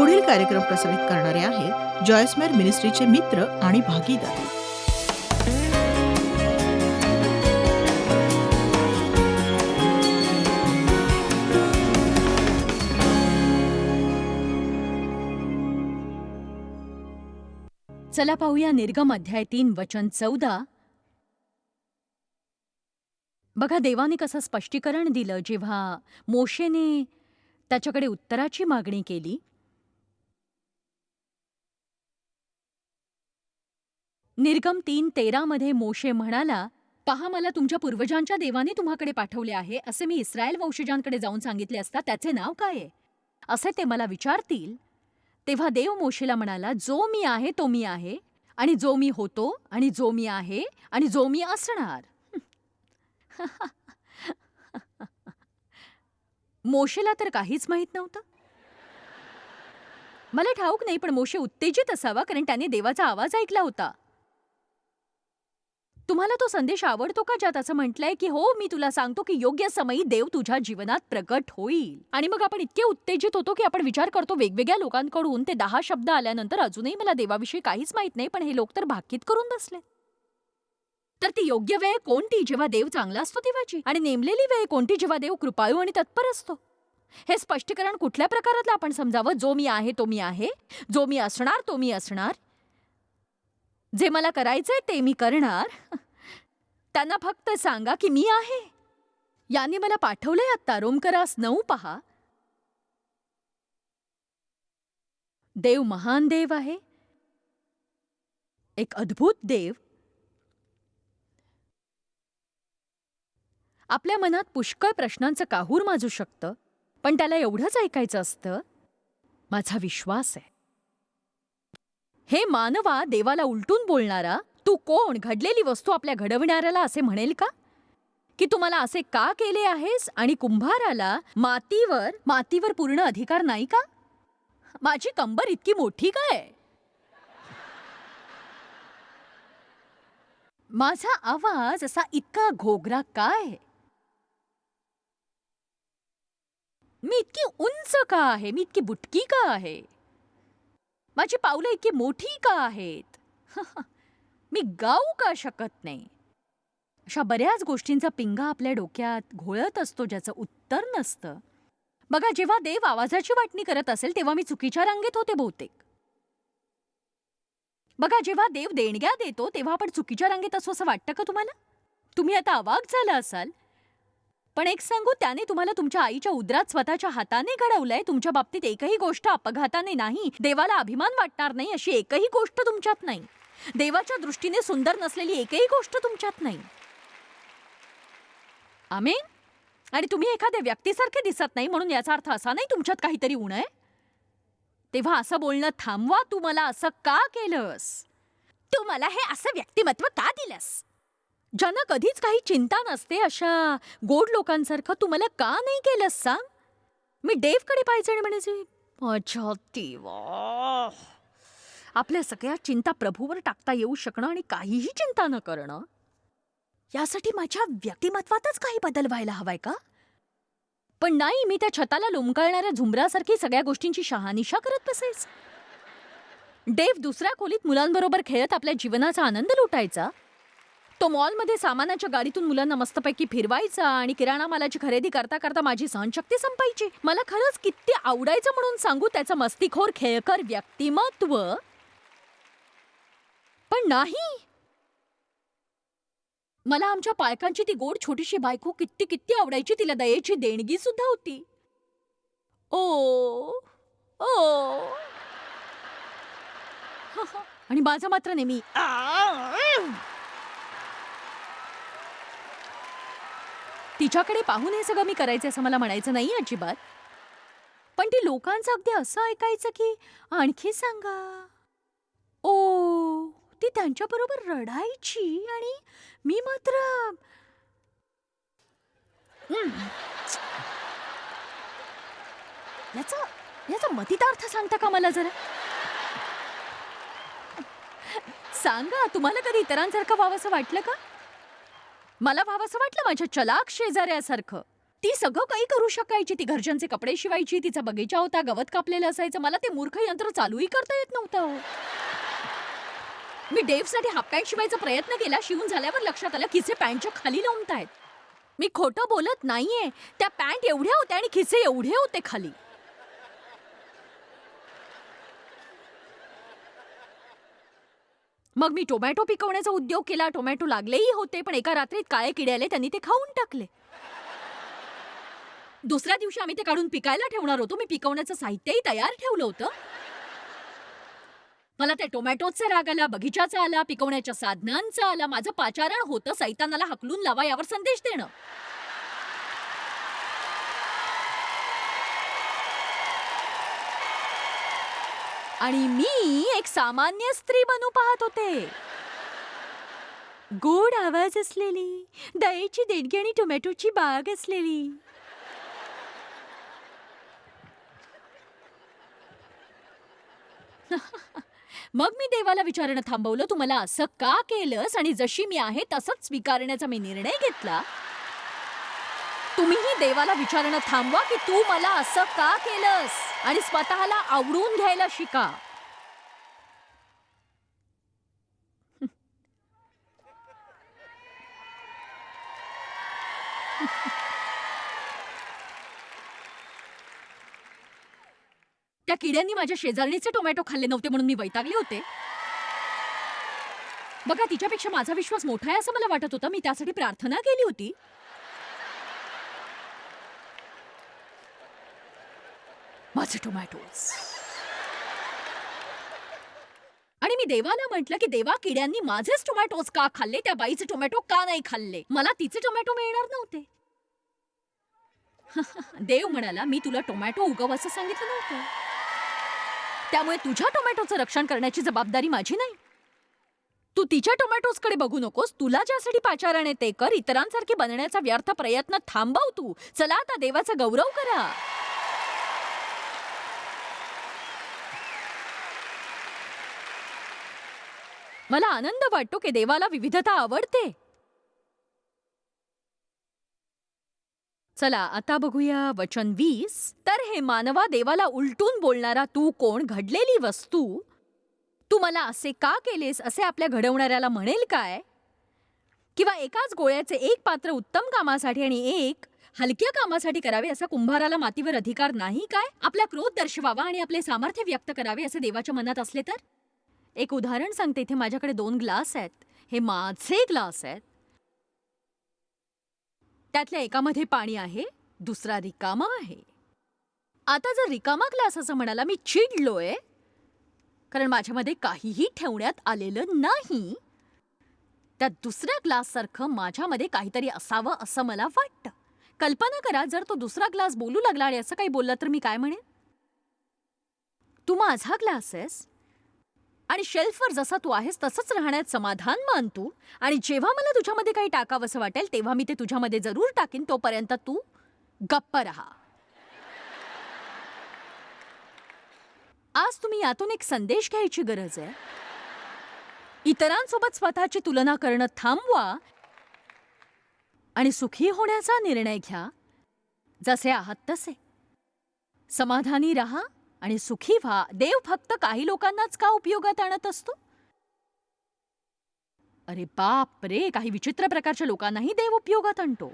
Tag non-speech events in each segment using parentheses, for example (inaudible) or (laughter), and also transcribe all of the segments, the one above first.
पुढील कार्यक्रम प्रसारित करणारे आहेत जॉयस्मेर मिनिस्ट्रीचे मित्र आणि भागीदार. चला पाहूया निर्गम अध्याय तीन वचन चौदा. बघा देवाने कसं स्पष्टीकरण दिलं जेव्हा मोशेने त्याच्याकडे उत्तराची मागणी केली निर्गम तीन तेरामध्ये मोशे म्हणाला पहा मला तुमच्या पूर्वजांच्या देवाने तुम्हाकडे पाठवले आहे असे मी इस्रायल वंशजांकडे जाऊन सांगितले असता त्याचे नाव काय आहे? असे ते मला विचारतील. तेव्हा देव मोशेला म्हणाला जो मी आहे तो मी आहे आणि जो मी होतो आणि जो मी आहे आणि जो मी असणार. (laughs) मोशेला तर काहीच माहीत नव्हतं. मला ठाऊक नाही पण मोशे उत्तेजित असावा कारण त्याने देवाचा आवाज ऐकला होता. तुम्हाला तो संदेश आवडतो का ज्यात असं म्हटलंय की हो मी तुला सांगतो की योग्य समयी देव तुझ्या जीवनात प्रकट होईल. आणि मग आपण इतके उत्तेजित होतो की आपण विचार करतो वेगवेगळ्या लोकांकडून. ते दहा शब्द आल्यानंतर अजूनही मला देवाविषयी काहीच माहीत नाही पण हे लोक तर भाकीत करून बसले. तर ती योग्य वेळ कोणती जेव्हा देव चांगला असतो देवाची आणि नेमलेली वेळ कोणती जेव्हा देव कृपाळू आणि तत्पर असतो? हे स्पष्टीकरण कुठल्या प्रकारातलं आपण समजावं? जो मी आहे तो मी आहे. जो मी असणार तो मी असणार. जे मला करायचंय ते मी करणार. त्यांना फक्त सांगा की मी आहे. याने मला पाठवलंय आत्ता रोमकरास नऊ पहा. देव महान देव आहे. एक अद्भुत देव. आपल्या मनात पुष्कळ प्रश्नांचं काहूर माजू शकतं पण त्याला एवढंच ऐकायचं असतं माझा विश्वास आहे. हे मानवा देवाला उलटून बोलणारा तू कोण? घडलेली वस्तू आपल्या घडविणाऱ्याला असे म्हणेल का? की तू मला असे का केले आहेस आणि कुंभाराला मातीवर मातीवर पूर्ण अधिकार नाही का? माझी कंबर इतकी मोठी काय? माझा आवाज असा इतका घोगरा काय? मी इतकी उंच का आहे? मी इतकी बुटकी का आहे? माझी पावलं इतकी मोठी का आहेत? (laughs) मी गाऊ का शकत नाही? अशा बऱ्याच गोष्टींचा पिंगा आपल्या डोक्यात घोळत असतो ज्याचं उत्तर नसतं. बघा जेव्हा देव आवाजाची वाटणी करत असेल तेव्हा मी चुकीच्या रांगेत होते बहुतेक. बघा जेव्हा देव देणग्या देतो तेव्हा आपण चुकीच्या रांगेत असो असं वाटतं का तुम्हाला? तुम्ही आता अवाक झाला असाल पण एक सांगू त्याने तुम्हाला तुमच्या आईच्या उदरात स्वतःच्या हाताने घडवलंय. तुमच्या बाबतीत एकही गोष्ट अपघाताने नाही. देवाला अभिमान वाटणार नाही अशी एकही गोष्ट तुमच्यात नाही. देवाच्या दृष्टीने सुंदर नसलेली एकही गोष्ट तुमच्यात नाही. आमेन? आणि तुम्ही एखाद्या व्यक्तीसारखे दिसत नाही म्हणून याचा अर्थ असा नाही तुमच्यात काहीतरी उण आहे? तेव्हा असं बोलणं थांबवा तू मला असं का केलंस? तू मला हे असं व्यक्तिमत्व का दिलंस? ज्यांना कधीच काही चिंता नसते अशा गोड लोकांसारखं तू मला का नाही केलंस सांग? मी डेवकडे पाहिजे आणि म्हणायचे अच्छा देवा. आपल्या सगळ्या चिंता प्रभूवर टाकता येऊ शकणं आणि काहीही चिंता न करणं यासाठी माझ्या व्यक्तिमत्वातच काही बदल व्हायला हवाय का? पण नाही मी त्या छताला लोंबकळणाऱ्या झुंबरासारखी सगळ्या गोष्टींची शहानिशा करत बसायच. डेव दुसऱ्या खोलीत मुलांबरोबर खेळत आपल्या जीवनाचा आनंद लुटायचा. तो मॉलमध्ये सामानाच्या गाडीतून मुलांना मस्तपैकी फिरवायचा आणि किराणा मालाची खरेदी करता करता माझी सहनशक्ती संपायची. मला खरंच किती आवडायचं म्हणून सांगू त्याचं मस्तीखोर खेळकर व्यक्तिमत्व. पण नाही. मला आमच्या पालकांची ती गोड छोटीशी बायको किती किती आवडायची तिला दयेची देणगी सुद्धा होती. ओ ओ. (laughs) आणि माझा मात्र नेहमी. तिच्याकडे पाहून हे सगळं मी करायचं असं मला म्हणायचं नाही अजिबात. पण ती लोकांचं अगदी असं ऐकायचं की आणखी सांगा. ओ ती त्यांच्याबरोबर रडायची आणि मी मात्र याचा याचा मतितार्थ सांगता का मला जरा? सांगा तुम्हाला कधी इतरांसारखं व्हावंसं वाटलं का? मला व्हावंसं वाटलं माझ्या चलाक शेजाऱ्यासारखं. ती सगळं काही करू शकायची ती घरच्यांचे कपडे शिवायची तिचा बगीचा होता गवत कापलेलं असायचं मला ते मूर्ख यंत्र चालूही करता येत नव्हतं. मी डेव्हसाठी हाफ पॅन्ट शिवायचा प्रयत्न केला शिवून झाल्यावर लक्षात आलं खिसे पॅन्टच्या खाली नमतायत मी खोटं बोलत नाहीये त्या पॅन्ट एवढ्या होत्या आणि खिसे एवढे होते खाली. मग मी टोमॅटो पिकवण्याचा उद्योग केला. टोमॅटो लागलेही होते पण एका रात्रीत काळे किडे आले त्यांनी ते खाऊन टाकले. दुसऱ्या दिवशी आम्ही ते काढून पिकायला ठेवणार होतो. मी पिकवण्याचं साहित्यही तयार ठेवलं होतं. मला त्या टोमॅटोचा राग आला बगीचाचा आला पिकवण्याच्या साधनांचा आला. माझं पाचारण होतं सैतानाला हकलून लावा यावर संदेश देणं. आणि मी एक सामान्य स्त्री बनू पाहत होते. गोड आवाज असलेली दयेची देणगी आणि टोमॅटोची बाग असलेली. मग मी देवाला विचारणं थांबवलं तू मला असं का केलंस? आणि जशी मी आहे तसंच स्वीकारण्याचा मी निर्णय घेतला. तुम्हीही देवाला विचारणं थांबवा की तू मला असं का केलंस? आणि स्वतःला आवडून घ्यायला शिका. (laughs) त्या किड्यांनी माझ्या शेजारणीचे टोमॅटो खाल्ले नव्हते म्हणून मी वैतागले होते. बघा तिच्यापेक्षा माझा विश्वास मोठा आहे असं मला वाटत होतं. मी त्यासाठी प्रार्थना केली होती. माझे टोमॅटोज आणि मी देवाला म्हटलं की देवा किड्यांनी माझेच टोमॅटोज का खाल्ले? त्या बाईचे टोमॅटो का नाही खाल्ले? मला तिचे टोमॅटो मिळणार नव्हते. (laughs) देव म्हणाला मी तुला टोमॅटो उगव असं सांगितलं नव्हतं. त्यामुळे तुझ्या टोमॅटोचं रक्षण करण्याची जबाबदारी माझी नाही. तू तिच्या टोमॅटोजकडे बघू नकोस. तुला ज्यासाठी पाचारण आहे ते कर. इतरांसारखी बनण्याचा व्यर्थ प्रयत्न थांबव तू. चला आता देवाचा गौरव करा. मला आनंद वाटतो की देवाला विविधता आवडते. चला आता बघूया वचन वीस. तर हे मानवा देवाला उलटून बोलणारा तू कोण घडलेली वस्तू? तू मला असे का केलेस असे आपल्या घडवणाऱ्याला म्हणेल काय? किंवा एकाच गोळ्याचे एक पात्र उत्तम कामासाठी आणि एक हलक्या कामासाठी करावे असा कुंभाराला मातीवर अधिकार नाही काय? आपला क्रोध दर्शवावा आणि आपले सामर्थ्य व्यक्त करावे असे देवाच्या मनात असले तर? एक उदाहरण सांगते. इथे माझ्याकडे दोन ग्लास आहेत. हे माझे ग्लास आहेत. त्यातल्या एकामध्ये पाणी आहे दुसरा रिकामा आहे. आता जर रिकामा ग्लास असं म्हणाला मी चिडलोय कारण माझ्यामध्ये काहीही ठेवण्यात आलेलं नाही त्या दुसऱ्या ग्लाससारखं माझ्यामध्ये काहीतरी असावं असं मला वाटतं. कल्पना करा जर तो दुसरा ग्लास बोलू लागला आणि असं काही बोलला तर मी काय म्हणेन? तू माझा ग्लास आहेस. आणि शेल्फवर जसा तू आहेस तसंच राहण्यात समाधान मान तू. आणि जेव्हा मला तुझ्यामध्ये काही टाकावंसं वाटेल तेव्हा मी ते तुझ्यामध्ये जरूर टाकीन तोपर्यंत तू गप्प राहा. आज तुम्ही यातून एक संदेश घ्यायची गरज आहे. इतरांसोबत स्वतःची तुलना करणं थांबवा आणि सुखी होण्याचा निर्णय घ्या. जसे आहात तसे. समाधानी रहा. आणि सुखी व्हा. देव फक्त काही लोकांनाच का उपयोगात आणत असतो? अरे बाप रे काही विचित्र प्रकारच्या लोकांनाही देव उपयोगात आणतो.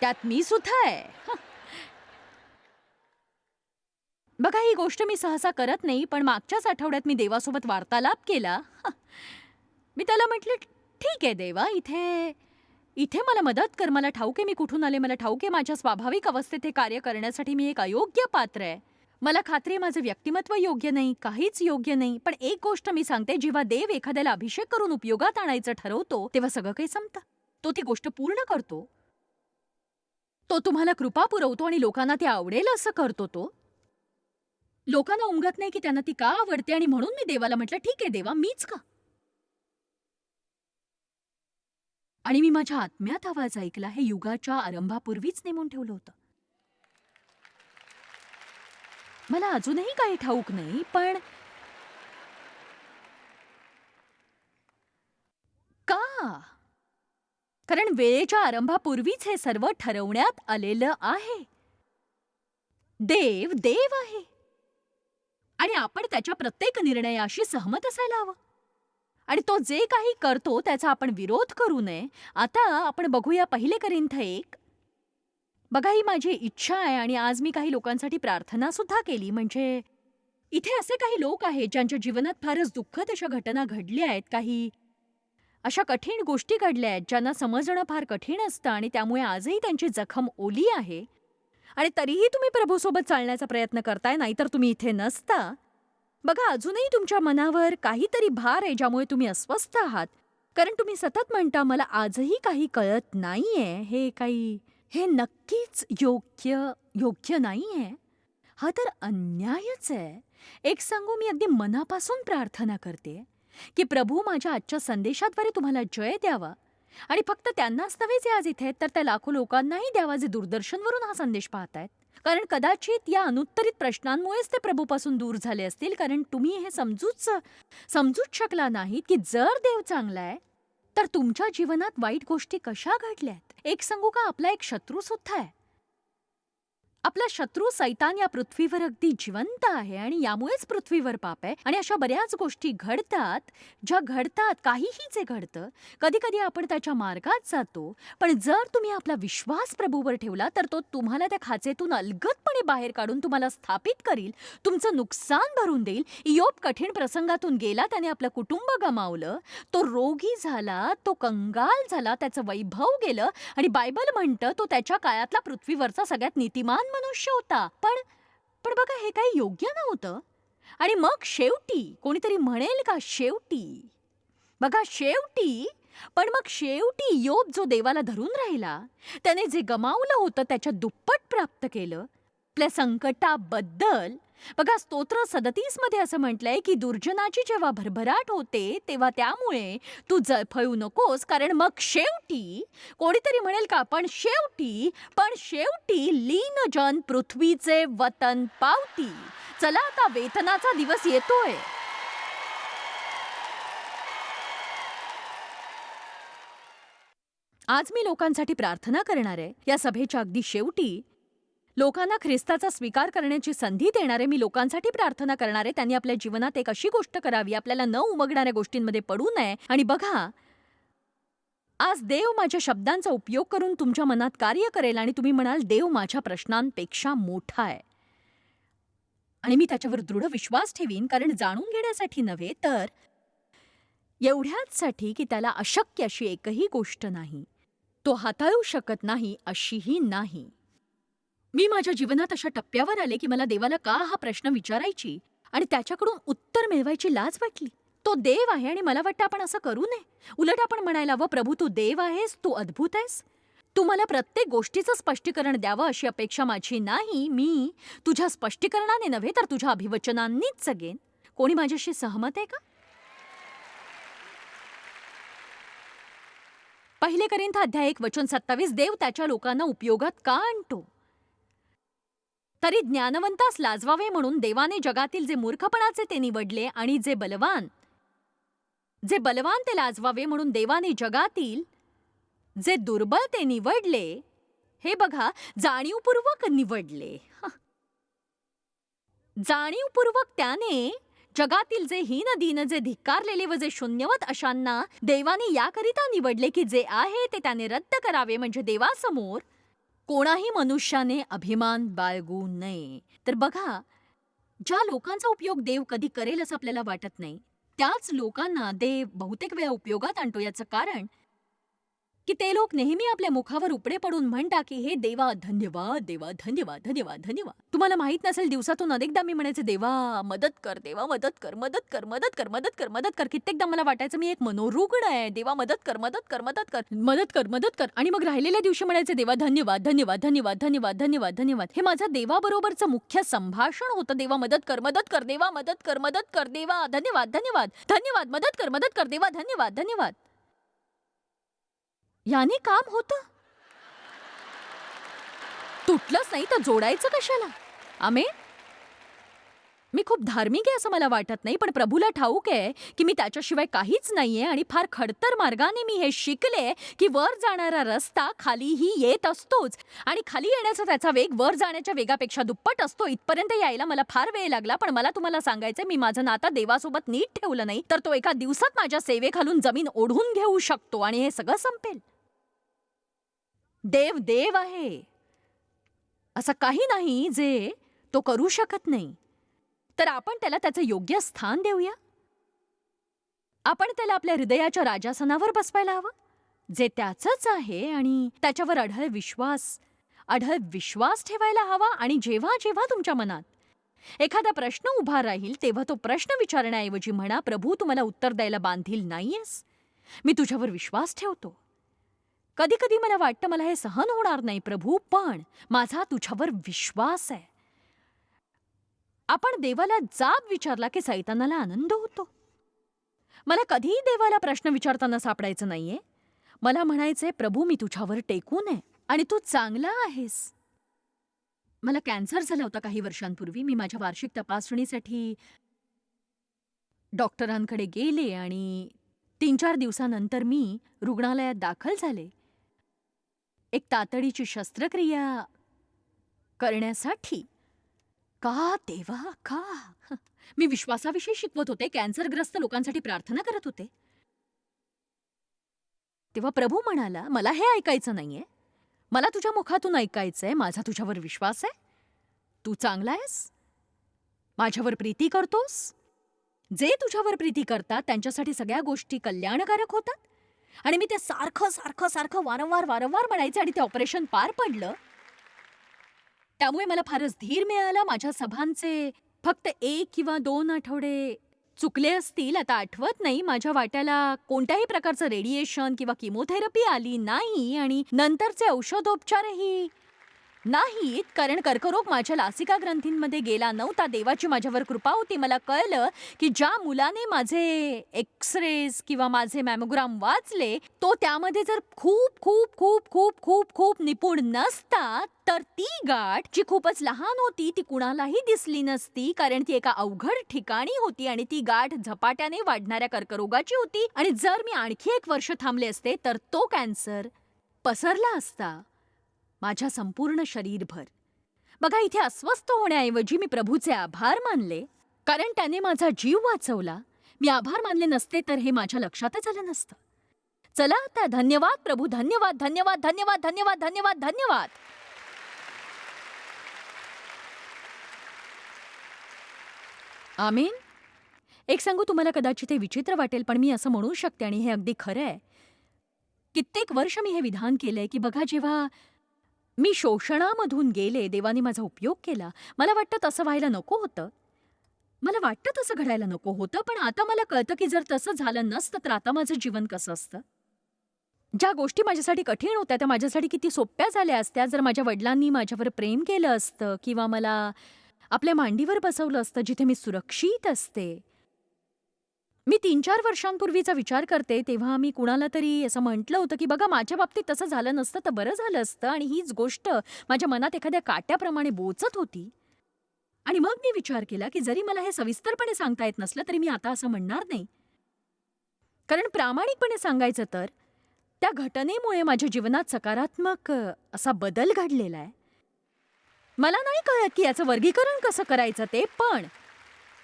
त्यात मी सुद्धा आहे. बघा ही गोष्ट मी सहसा करत नाही पण मागच्याच आठवड्यात मी देवासोबत वार्तालाप केला. मी त्याला म्हटलं ठीक आहे देवा इथे इथे मला मदत कर. मला ठाऊक आहे मी कुठून आले? मला ठाऊक आहे माझ्या स्वाभाविक अवस्थेत हे कार्य करण्यासाठी मी एक अयोग्य पात्र आहे. मला खात्री माझं व्यक्तिमत्व योग्य नाही काहीच योग्य नाही पण एक गोष्ट मी सांगते जेव्हा देव एखाद्याला अभिषेक करून उपयोगात आणायचं ठरवतो तेव्हा सगळं काही संपतं. तो ती गोष्ट पूर्ण करतो. तो तुम्हाला कृपा पुरवतो आणि लोकांना ते आवडेल असं करतो तो. लोकांना उमगत नाही की त्यांना ती का आवडते आणि म्हणून मी देवाला म्हटलं ठीक आहे देवा मीच का? आणि मी माझ्या आत्म्यात आवाज ऐकला हे युगाच्या आरंभापूर्वीच नेमून ठेवलं होतं. मला अजूनही काही ठाऊक नाही पण का? कारण वेळेच्या आरंभापूर्वीच हे सर्व ठरवण्यात आलेलं आहे. देव देव आहे. आणि आपण त्याच्या प्रत्येक निर्णयाशी सहमत असायला हवं. आणि तो जे काही करतो त्याचा आपण विरोध करू नये. आता आपण बघूया पहिले करिंथ एक बघा ही माझी इच्छा आहे आणि आज मी काही लोकांसाठी प्रार्थना सुद्धा केली. म्हणजे इथे असे काही लोक आहेत ज्यांच्या जीवनात फारच दुःखद अशा घटना घडल्या आहेत. काही अशा कठीण गोष्टी घडल्या आहेत ज्यांना समजणं फार कठीण असतं आणि त्यामुळे आजही त्यांची जखम ओली आहे. आणि तरीही तुम्ही प्रभूसोबत चालण्याचा प्रयत्न करताय नाहीतर तुम्ही इथे नसता. बघा अजूनही तुमच्या मनावर काहीतरी भार आहे ज्यामुळे तुम्ही अस्वस्थ आहात. कारण तुम्ही सतत म्हणता मला आजही काही कळत नाहीये. हे काही हे नक्कीच योग्य योग्य नाहीये. हा तर अन्यायच आहे. एक सांगू मी अगदी मनापासून प्रार्थना करते की प्रभू माझ्या आजच्या संदेशाद्वारे तुम्हाला जय द्यावा. आणि फक्त त्यांनाच नव्हे जे आज इथे आहेत तर त्या लाखो लोकांनाही द्यावा जे दूरदर्शनवरून हा संदेश पाहतायत. कारण कदाचित या अनुत्तरित प्रश्नांमुळेच ते प्रभूपासून दूर झाले असतील कारण तुम्ही हे समजूच समजूच शकला नाहीत की जर देव चांगला आहे तर तुमच्या जीवनात वाईट गोष्टी कशा घडल्यात? एक सांगू का? आपला एक शत्रू सुद्धा आहे. आपला शत्रू सैतान या पृथ्वीवर अगदी जिवंत आहे आणि यामुळेच पृथ्वीवर पाप आहे. आणि अशा बऱ्याच गोष्टी घडतात ज्या घडतात काहीही जे घडतं कधी कधी आपण त्याच्या मार्गात जातो पण जर तुम्ही आपला विश्वास प्रभूवर ठेवला तर तो तुम्हाला त्या खाचेतून अलगदपणे बाहेर काढून तुम्हाला स्थापित करील तुमचं नुकसान भरून देईल. योप कठीण प्रसंगातून गेला त्याने आपलं कुटुंब गमावलं तो रोगी झाला तो कंगाल झाला त्याचं वैभव गेलं आणि बायबल म्हणतं तो त्याच्या काळातला पृथ्वीवरचा सगळ्यात नीतिमान मनुष्य होता. पण पण बघा हे काही योग्य नव्हतं. आणि मग शेवटी कोणीतरी म्हणेल का शेवटी? बघा शेवटी पण मग शेवटी योब जो देवाला धरून राहिला त्याने जे गमावलं होतं त्याच्या दुप्पट प्राप्त केलं. आपल्या संकटाबद्दल बघा स्तोत्र सदतीसमध्ये असं म्हटलंय की दुर्जनाची जेव्हा भरभराट होते तेव्हा त्यामुळे तू जळफळू नकोस. कारण मग शेवटी कोणीतरी म्हणेल का पण शेवटी पण शेवटी लीन जन पृथ्वीचे वतन पावती. चला आता वेतनाचा दिवस येतोय. आज मी लोकांसाठी प्रार्थना करणार आहे. या सभेच्या अगदी शेवटी लोकांना ख्रिस्ताचा स्वीकार करण्याची संधी देणारे मी लोकांसाठी प्रार्थना करणारे त्यांनी आपल्या जीवनात एक अशी गोष्ट करावी आपल्याला न उमगणाऱ्या गोष्टींमध्ये पडू नये. आणि बघा आज देव माझ्या शब्दांचा उपयोग करून तुमच्या मनात कार्य करेल आणि तुम्ही म्हणाल देव माझ्या प्रश्नांपेक्षा मोठा आहे. आणि मी त्याच्यावर दृढ विश्वास ठेवीन कारण जाणून घेण्यासाठी नव्हे तर एवढ्याचसाठी की त्याला अशक्य अशी एकही गोष्ट नाही. तो हाताळू शकत नाही अशीही नाही. मी माझ्या जीवनात अशा टप्प्यावर आले की मला देवाला का हा प्रश्न विचारायची आणि त्याच्याकडून उत्तर मिळवायची लाज वाटली. तो देव आहे आणि मला वाटतं आपण असं करू नये. उलट आपण म्हणायला हवं प्रभू तू देव आहेस तू अद्भुत आहेस. तू मला प्रत्येक गोष्टीचं स्पष्टीकरण द्यावं अशी अपेक्षा माझी नाही. मी तुझ्या स्पष्टीकरणाने नव्हे तर तुझ्या अभिवचनांनीच जगेन. कोणी माझ्याशी सहमत आहे का? पहिले करिंथ अध्याय एक वचन सत्तावीस देव त्याच्या लोकांना उपयोगात का आणतो? तरी ज्ञानवंतास लाजवावे म्हणून देवाने जगातील जे मूर्खपणाचे ते निवडले आणि जे बलवान जे बलवान ते लाजवावे म्हणून देवाने जगातील जे दुर्बल ते निवडले हे बघा जाणीवपूर्वक निवडले. जाणीवपूर्वक त्याने जगातील जे हीन दीन जे धिक्कारलेले व जे शून्यवत अशांना देवाने याकरिता निवडले की जे आहे ते त्याने रद्द करावे. म्हणजे देवासमोर कोणाही मनुष्याने अभिमान बाळगू नये. तर बघा ज्या लोकांचा उपयोग देव कधी करेल असं आपल्याला वाटत नाही त्याच लोकांना देव बहुतेक वेळा उपयोगात आणतो याचं कारण की ते लोक नेहमी आपल्या मुखावर उपडे पडून म्हणता की हे देवा धन्यवाद देवा धन्यवाद धन्यवाद धन्यवाद तुम्हाला माहीत नसेल दिवसातून अनेकदा मी म्हणायचे देवा मदत कर देवा मदत कर मदत कर मदत कर मदत कर मदत कर कित्येकदा मला वाटायचं मी एक मनोरुग्ण आहे देवा मदत कर मदत कर मदत कर मदत कर मदत कर आणि मग राहिलेल्या दिवशी म्हणायचे देवा धन्यवाद धन्यवाद धन्यवाद धन्यवाद धन्यवाद धन्यवाद हे माझं देवाबरोबरचं मुख्य संभाषण होतं देवा मदत कर मदत कर देवा मदत कर मदत कर देवा धन्यवाद धन्यवाद धन्यवाद मदत कर मदत कर देवा धन्यवाद धन्यवाद याने काम होतं? तुटलंच नाही तर जोडायचं कशाला? आमे मी खूप धार्मिक आहे असं मला वाटत नाही पण प्रभूला ठाऊक आहे की मी त्याच्याशिवाय काहीच नाहीये आणि फार खडतर मार्गाने मी हे शिकले की वर जाणारा रस्ता खालीही येत असतोच. आणि खाली येण्याचा त्याचा वेग वर जाण्याच्या वेगापेक्षा दुप्पट असतो. इथपर्यंत यायला मला फार वेळ लागला पण मला तुम्हाला सांगायचं मी माझं नातं देवासोबत नीट ठेवलं नाही तर तो एका दिवसात माझ्या सेवेखालून जमीन ओढून घेऊ शकतो आणि हे सगळं संपेल. देव देव आहे. असं काही नाही जे तो करू शकत नाही. तर आपण त्याला त्याचं योग्य स्थान देऊया. आपण त्याला आपल्या हृदयाच्या राजासनावर बसवायला हवं जे त्याचंच आहे आणि त्याच्यावर अढळ विश्वास अढळ विश्वास ठेवायला हवा आणि जेव्हा जेव्हा तुमच्या मनात एखादा प्रश्न उभा राहील तेव्हा तो प्रश्न विचारण्याऐवजी म्हणा प्रभू तुम्हाला उत्तर द्यायला बांधील नाहीयेस. मी तुझ्यावर विश्वास ठेवतो. कधी कधी मला वाटतं मला हे सहन होणार नाही प्रभू पण माझा तुझ्यावर विश्वास आहे. आपण देवाला जाब विचारला की सैतानाला आनंद होतो. मला कधीही देवाला प्रश्न विचारताना सापडायचं नाहीये. मला म्हणायचंय प्रभू मी तुझ्यावर टेकून आहे आणि तू चांगला आहेस. मला कॅन्सर झाला होता काही वर्षांपूर्वी. मी माझ्या वार्षिक तपासणीसाठी डॉक्टरांकडे गेले आणि तीन चार दिवसानंतर मी रुग्णालयात दाखल झाले. एक तातडीची शस्त्रक्रिया करण्यासाठी. का देवा का? मी विश्वासाविषयी शिकवत होते कॅन्सरग्रस्त लोकांसाठी प्रार्थना करत होते. तेव्हा प्रभू म्हणाला मला हे ऐकायचं नाहीये. मला तुझ्या मुखातून ऐकायचंय. माझा तुझ्यावर विश्वास आहे. तू चांगला आहेस. माझ्यावर प्रीती करतोस. जे तुझ्यावर प्रीती करतात त्यांच्यासाठी सगळ्या गोष्टी कल्याणकारक होतात. आणि मी ते सारखं सारखं सारखं वारंवार वारंवार म्हणायचं आणि ते ऑपरेशन पार पडलं. त्यामुळे मला फारच धीर मिळाला. माझ्या सभांचे फक्त एक किंवा दोन आठवडे चुकले असतील. आता आठवत नाही. माझ्या वाट्याला कोणत्याही प्रकारचं रेडिएशन किंवा किमोथेरपी आली नाही आणि नंतरचे औषधोपचारही नाहीत कारण कर्करोग माझ्या लासिका ग्रंथींमध्ये गेला नव्हता. देवाची माझ्यावर कृपा होती. मला कळलं की ज्या मुलाने माझे एक्सरेज किंवा माझे मॅमोग्राम वाचले तो त्यामध्ये जर खूप खूप खूप खूप खूप खूप निपुण नसता तर ती गाठ जी खूपच लहान होती ती कुणालाही दिसली नसती कारण ती एका अवघड ठिकाणी होती आणि ती गाठ झपाट्याने वाढणाऱ्या कर्करोगाची होती. आणि जर मी आणखी एक वर्ष थांबले असते तर तो कॅन्सर पसरला असता. माझ्या संपूर्ण शरीरभर. बघा इथे अस्वस्थ होण्याऐवजी मी प्रभूचे आभार मानले. कारण त्याने माझा जीव वाचवला. मी आभार मानले नसते तर हे माझ्या लक्षातच आलं नसतं. चला आता धन्यवाद प्रभू. धन्यवाद धन्यवाद धन्यवाद धन्यवाद धन्यवाद धन्यवाद. आमीन. एक सांगू तुम्हाला कदाचित हे विचित्र वाटेल पण मी असं म्हणू शकते आणि हे अगदी खरं आहे. कित्येक वर्ष मी हे विधान केलंय की बघा जेव्हा मी शोषणामधून गेले देवाने माझा उपयोग केला. मला वाटतं तसं व्हायला नको होतं. मला वाटतं तसं घडायला नको होतं पण आता मला कळतं की जर तसं झालं नसतं तर आता माझं जीवन कसं असतं? ज्या गोष्टी माझ्यासाठी कठीण होत्या त्या माझ्यासाठी किती सोप्या झाल्या असत्या. जर माझ्या वडिलांनी माझ्यावर प्रेम केलं असतं किंवा मला आपल्या मांडीवर बसवलं असतं जिथे मी सुरक्षित असते मी तीन चार वर्षांपूर्वीचा विचार करते तेव्हा मी कुणाला तरी असं म्हटलं होतं की बघा माझ्या बाबतीत तसं झालं नसतं तर बरं झालं असतं आणि हीच गोष्ट माझ्या मनात एखाद्या काट्याप्रमाणे बोचत होती. आणि मग मी विचार केला की जरी मला हे सविस्तरपणे सांगता येत नसलं तरी मी आता असं म्हणणार नाही. कारण प्रामाणिकपणे सांगायचं तर त्या घटनेमुळे माझ्या जीवनात सकारात्मक असा बदल घडलेला आहे. मला नाही कळत की याचं वर्गीकरण कसं करायचं ते पण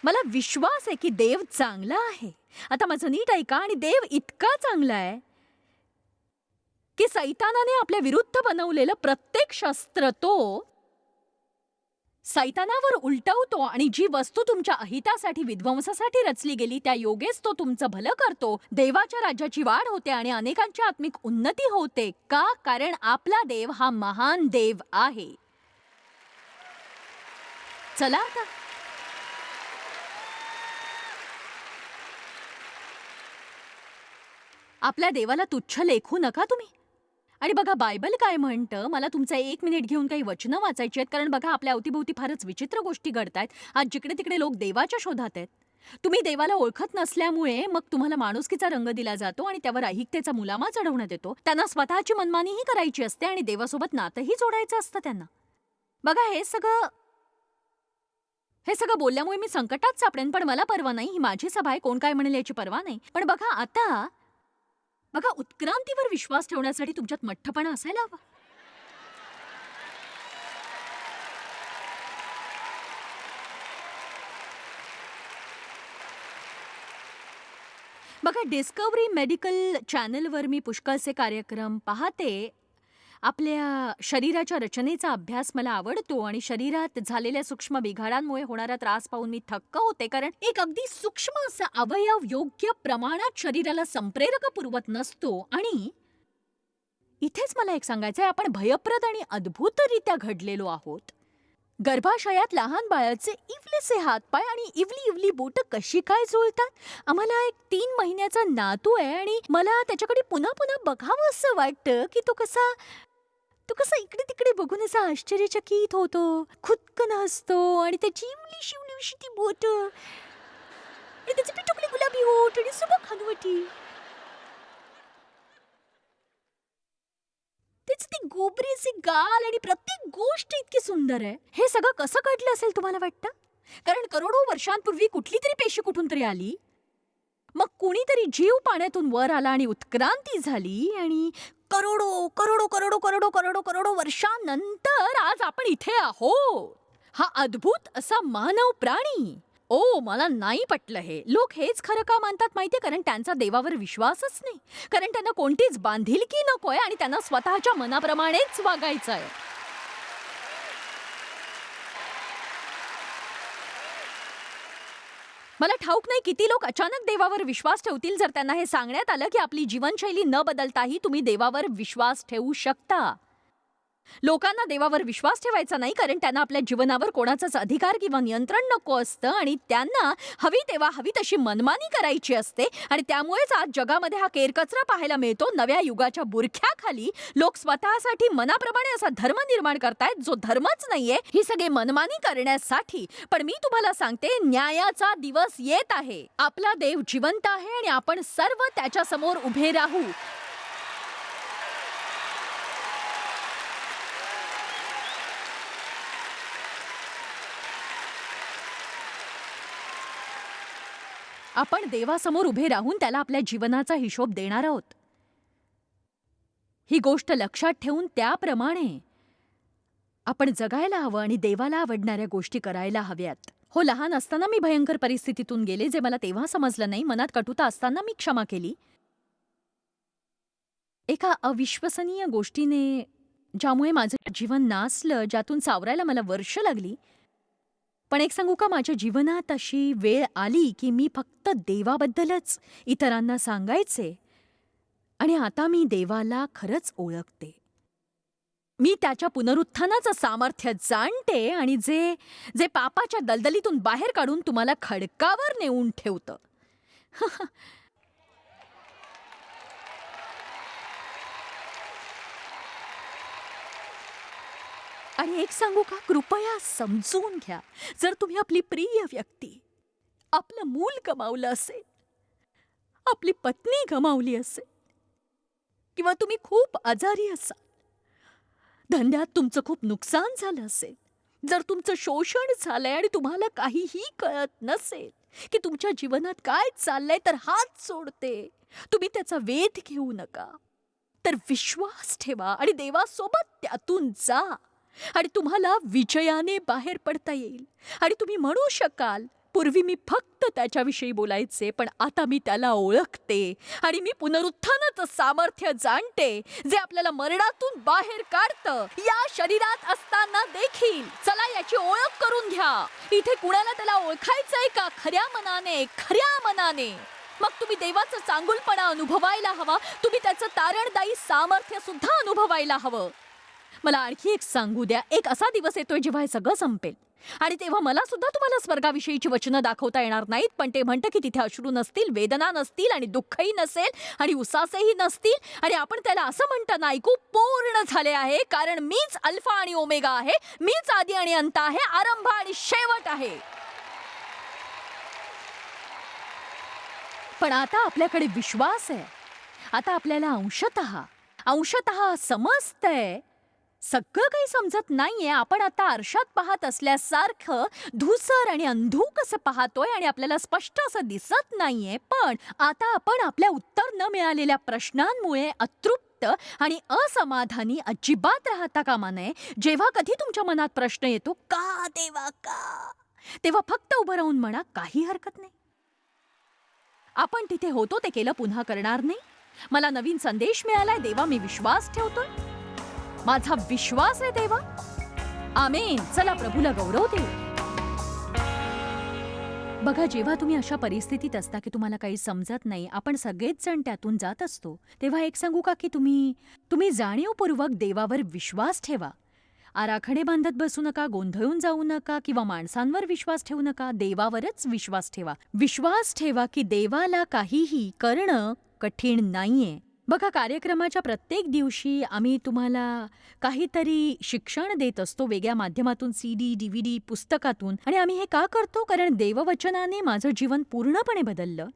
मला विश्वास आहे की देव चांगला आहे. आता माझं नीट ऐका आणि देव इतका चांगला आहे की सैतानाने आपल्या विरुद्ध बनवलेलं प्रत्येक शस्त्र तो सैतानावर उलटवतो आणि जी वस्तू तुमच्या अहितासाठी विध्वंसासाठी रचली गेली त्या योगेच तो तुमचं भलं करतो. देवाच्या राज्याची वाढ होते आणि अनेकांची आत्मिक उन्नती होते. का? कारण आपला देव हा महान देव आहे. चला आता आपल्या देवाला तुच्छ लेखू नका तुम्ही. आणि बघा बायबल काय म्हणतं? मला तुमचं एक मिनिट घेऊन काही वचनं वाचायची आहेत कारण बघा आपल्या अवतीभोवती फारच विचित्र गोष्टी घडतायत. आज जिकडे तिकडे लोक देवाच्या शोधात आहेत. तुम्ही देवाला ओळखत नसल्यामुळे मग तुम्हाला माणुसकीचा रंग दिला जातो आणि त्यावर ऐहिकतेचा मुलामा चढवण्यात येतो. त्यांना स्वतःची मनमानीही करायची असते आणि देवासोबत नातंही जोडायचं असतं त्यांना. बघा हे सगळं हे सगळं बोलल्यामुळे मी संकटात सापडेन पण मला परवा नाही. ही माझी सभा आहे. कोण काय म्हणेल याची पर्वा नाही. पण बघा आता बघा उत्क्रांतीवर विश्वास ठेवण्यासाठी तुमच्यात मठ्ठपणा असायला हवा. बघा डिस्कवरी मेडिकल चॅनलवर मी पुष्कळचे कार्यक्रम पाहते. आपल्या शरीराच्या रचनेचा अभ्यास मला आवडतो आणि शरीरात झालेल्या सूक्ष्म बिघाडांमुळे होणारा त्रास पाहून मी थक्क होते. कारण एक अगदी सूक्ष्म असा अवयव योग्य प्रमाणात शरीराला संप्रेरक पुरवत नसतो. आणि इथेच मला एक सांगायचंय आपण भयप्रद आणि अद्भुतरित्या घडलेलो आहोत. गर्भाशयात लहान बाळाचे इवलेसे हातपाय आणि इवली इवली बोट कशी काय जुळतात आम्हाला एक तीन महिन्याचा नातू आहे आणि मला त्याच्याकडे पुन्हा पुन्हा बघावं असं वाटतं की तो कसा तो कसा इकडे तिकडे बघून असा आश्चर्यचकित होतो. खुदकन हसतो आणि त्याची इमली शिवली उशी ती बोट. आणि त्याचे पिटुकले गुलाबी ओठ आणि सुबक हनुवटी त्याचे ते गोबरेचे गाल आणि प्रत्येक गोष्ट इतकी सुंदर आहे. हे सगळं कसं घडलं असेल तुम्हाला वाटतं? कारण करोडो वर्षांपूर्वी कुठली तरी पेशी कुठून तरी आली. मग कुणीतरी जीव पाण्यातून वर आला आणि उत्क्रांती झाली आणि करोडो करोडो करोडो करोडो करोडो करोडो वर्षांनंतर आज आपण इथे आहोत. हा अद्भुत असा मानव प्राणी. ओ मला नाही पटलं हे. लोक हेच खरं का मानतात माहितीये? कारण त्यांचा देवावर विश्वासच नाही. कारण त्यांना कोणतीच बांधिलकी नकोय आणि त्यांना स्वतःच्या मनाप्रमाणेच वागायचं आहे मला ठाऊक नाही किती लोक अचानक देवावर विश्वास ठेवतील जर त्यांना हे सांगण्यात आलं की आपली जीवनशैली न बदलताही तुम्ही देवावर विश्वास ठेवू शकता. लोकांना देवावर विश्वास ठेवायचा नाही कारण त्यांना आपल्या जीवनावर कोणाचाच अधिकार किंवा नियंत्रण नको असतं आणि त्यांना हवी तेव्हा हवी तशी मनमानी करायची असते. आणि त्यामुळेच आज जगामध्ये हा केरकचरा पाहायला मिळतो. नव्या युगाच्या बुरख्याखाली लोक स्वतःसाठी मनाप्रमाणे असा धर्म निर्माण करतायत जो धर्मच नाहीये ही सगळे मनमानी करण्यासाठी. पण मी तुम्हाला सांगते न्यायाचा दिवस येत आहे. आपला देव जिवंत आहे आणि आपण सर्व त्याच्यासमोर उभे राहू. आपण देवासमोर उभे राहून त्याला आपल्या जीवनाचा हिशोब देणार आहोत. ही गोष्ट लक्षात ठेवून त्याप्रमाणे आपण जगायला हवं आणि देवाला आवडणाऱ्या गोष्टी करायला हव्यात. हो लहान असताना मी भयंकर परिस्थितीतून गेले जे मला तेव्हा समजलं नाही. मनात कटुता असताना मी क्षमा केली. एका अविश्वसनीय गोष्टीने ज्यामुळे माझं जीवन नासलं ज्यातून सावरायला मला वर्ष लागली पण एक सांगू का माझ्या जीवनात अशी वेळ आली की मी फक्त देवाबद्दलच इतरांना सांगायचे आणि आता मी देवाला खरंच ओळखते. मी त्याच्या पुनरुत्थानाचं सामर्थ्य जाणते आणि जे जे पापाच्या दलदलीतून बाहेर काढून तुम्हाला खडकावर नेऊन ठेवतं. (laughs) आणि एक सांगू का? कृपया समजून घ्या. जर तुम्ही आपली प्रिय व्यक्ती आपलं मूल गमावलं असेल आपली पत्नी गमावली असेल किंवा तुम्ही खूप आजारी असाल धंद्यात तुमचं खूप नुकसान झालं असेल जर तुमचं शोषण झालंय आणि तुम्हाला काहीही कळत नसेल की तुमच्या जीवनात काय चाललंय तर हात सोडते तुम्ही त्याचा वेध घेऊ नका. तर विश्वास ठेवा आणि देवासोबत त्यातून जा. आणि तुम्हाला विजयाने बाहेर पडता येईल. आणि तुम्ही म्हणू शकाल पूर्वी मी फक्त त्याच्याविषयी बोलायचे पण आता मी त्याला ओळखते आणि मी पुनरुत्थानाचं सामर्थ्य जाणते जे आपल्याला मरणातून बाहेर काढतं. या शरीरात असताना देखील चला याची ओळख करून घ्या. इथे कुणाला त्याला ओळखायचंय का? खऱ्या मनाने खऱ्या मनाने. मग तुम्ही देवाचं चांगुलपणा अनुभवायला हवा तुम्ही त्याचं तारणदायी सामर्थ्य सुद्धा अनुभवायला हवं. मला आणखी एक सांगू द्या. एक असा दिवस येतोय जेव्हा हे सगळं संपेल. आणि तेव्हा मला सुद्धा तुम्हाला स्वर्गाविषयीची वचनं दाखवता येणार नाहीत पण ते म्हणतं की तिथे अश्रू नसतील वेदना नसतील आणि दुःखही नसेल आणि उसासही नसतील. आणि आपण त्याला असं म्हणताना ऐकू पूर्ण झाले आहे कारण मीच अल्फा आणि ओमेगा आहे मीच आधी आणि अंत आहे आरंभ आणि शेवट आहे. पण आता आपल्याकडे विश्वास आहे. आता आपल्याला अंशतः अंशतः समजतंय सगळं काही समजत नाहीये. आपण आता आरशात पाहत असल्यासारखं धूसर आणि अंधूक असं पाहतोय आणि आपल्याला स्पष्ट असं दिसत नाहीये. पण आता आपण आपल्या उत्तर न मिळालेल्या प्रश्नांमुळे अतृप्त आणि असमाधानी अजिबात राहता कामा नये. जेव्हा कधी तुमच्या मनात प्रश्न येतो का देवा का? तेव्हा फक्त उभं राहून म्हणा काही हरकत नाही. आपण तिथे होतो ते केलं पुन्हा करणार नाही. मला नवीन संदेश मिळालाय देवा मी विश्वास ठेवतोय. माझा विश्वास आहे देवा. आमेन. चला प्रभूला गौरव देऊ. बघा जेव्हा तुम्ही अशा परिस्थितीत असता की तुम्हाला काही समजत नाही आपण सगळेच जण त्यातून जात असतो तेव्हा एक सांगू का की तुम्ही तुम्ही जाणीवपूर्वक देवावर विश्वास ठेवा. आराखडे बांधत बसू नका गोंधळून जाऊ नका किंवा माणसांवर विश्वास ठेवू नका देवावरच विश्वास ठेवा. विश्वास ठेवा की देवाला काहीही करणं कठीण नाहीये. बघा कार्यक्रमाच्या प्रत्येक दिवशी आम्ही तुम्हाला काहीतरी शिक्षण देत असतो वेगळ्या माध्यमातून C D D V D पुस्तकातून. आणि आम्ही हे का करतो? कारण देववचनाने माझं जीवन पूर्णपणे बदललं.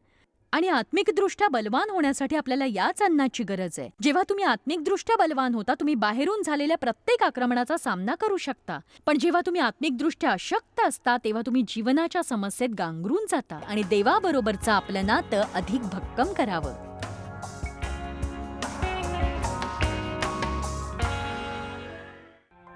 आणि आत्मिकदृष्ट्या बलवान होण्यासाठी आपल्याला याच अन्नाची गरज आहे. जेव्हा तुम्ही आत्मिकदृष्ट्या बलवान होता तुम्ही बाहेरून झालेल्या प्रत्येक आक्रमणाचा सामना करू शकता. पण जेव्हा तुम्ही आत्मिकदृष्ट्या अशक्त असता तेव्हा तुम्ही जीवनाच्या समस्येत गांगरून जाता. आणि देवाबरोबरचं आपलं नातं अधिक भक्कम करावं.